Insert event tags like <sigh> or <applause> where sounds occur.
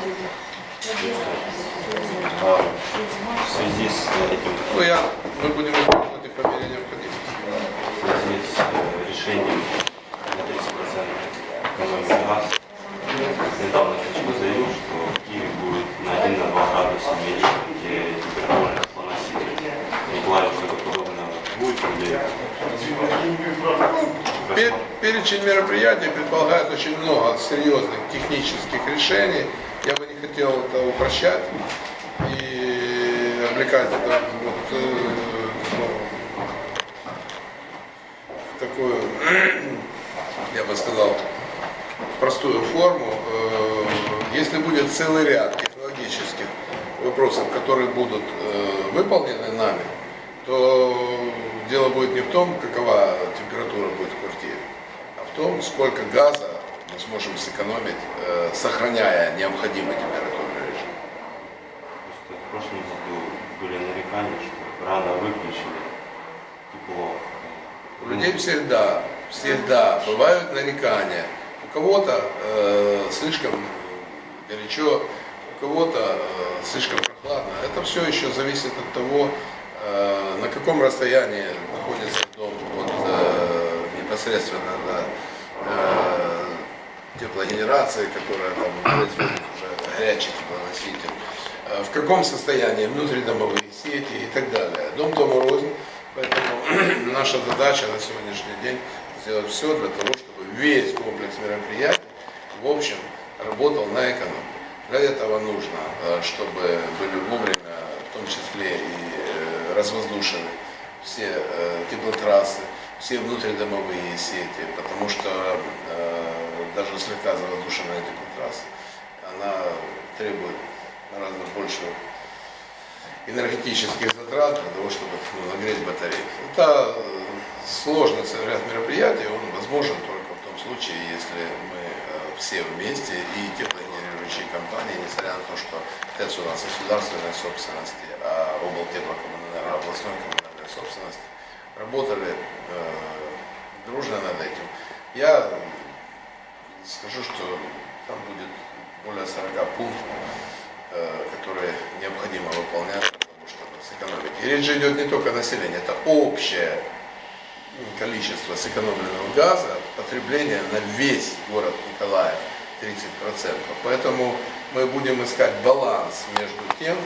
В связи с этим, Ну, я, мы будем использовать их по мере необходимости. в связи с решением на 30% экономить газ, недавно Кличко заявил, что в Киеве будет на 1-2 градуса меньше где температура теплоносителя. Николаев что-то подобное будет или Пер- Перечень мероприятий предполагает очень много серьезных технических решений. Хотел это упрощать и облекать это вот, э, ну, в такую, <clears throat> я бы сказал, простую форму. Э, Если будет целый ряд технологических вопросов, которые будут э, выполнены нами, то дело будет не в том, какова температура будет в квартире, а в том, сколько газа сможем сэкономить, э, сохраняя необходимый температурный режим. Просто в прошлом году были нарекания, что рано выключили тепло. У людей всегда, всегда бывают нарекания. У кого-то э, слишком горячо, у кого-то э, слишком прохладно. Это все еще зависит от того, э, на каком расстоянии находится дом от э, непосредственно да, э, теплогенерации, которая там производит уже горячий теплоноситель, э, в каком состоянии внутридомовые сети и так далее. Дом дому рознь, поэтому <clears throat> наша задача на сегодняшний день сделать все для того, чтобы весь комплекс мероприятий в общем работал на экономику. Для этого нужно, э, чтобы были вовремя, в том числе и э, развоздушены все э, теплотрассы, все внутридомовые сети, потому что даже слегка завоздушенная теплотрасса, она требует гораздо большего энергетических затрат для того, чтобы ну, нагреть батареи. Это э, целый ряд мероприятий, он возможен только в том случае, если мы э, все вместе и теплогенерирующие компании, несмотря на то, что ТЭЦ у нас государственной собственности, а облтеплокоммунальной областной коммунальной собственности, работали э, дружно над этим. Я скажу, что там будет более 40 пунктов, э, которые необходимо выполнять того, чтобы сэкономить. И речь же идет не только о населении, это общее количество сэкономленного газа, потребление на весь город Николаев 30%. Поэтому мы будем искать баланс между тем,